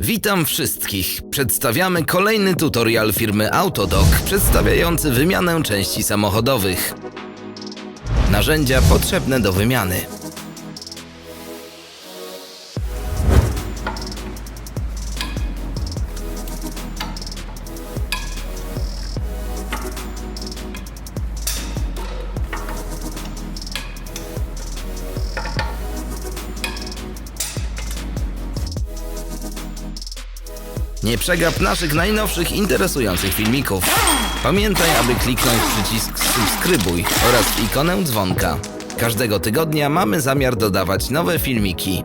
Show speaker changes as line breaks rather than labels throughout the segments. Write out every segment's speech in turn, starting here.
Witam wszystkich. Przedstawiamy kolejny tutorial firmy Autodoc przedstawiający wymianę części samochodowych. Narzędzia potrzebne do wymiany. Nie przegap naszych najnowszych interesujących filmików. Pamiętaj, aby kliknąć przycisk subskrybuj oraz ikonę dzwonka. Każdego tygodnia mamy zamiar dodawać nowe filmiki.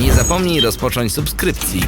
Nie zapomnij rozpocząć subskrypcji.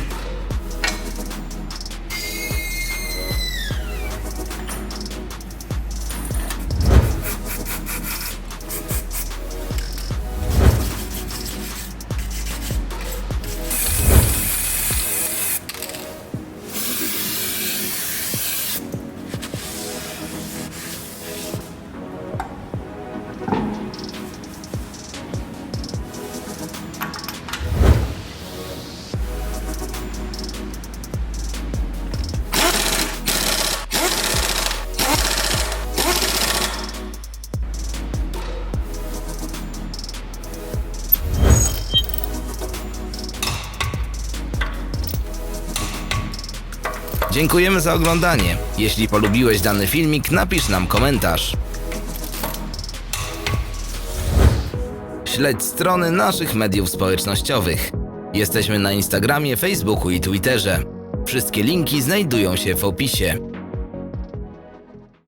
Dziękujemy za oglądanie. Jeśli polubiłeś dany filmik, napisz nam komentarz. Śledź strony naszych mediów społecznościowych. Jesteśmy na Instagramie, Facebooku i Twitterze. Wszystkie linki znajdują się w opisie.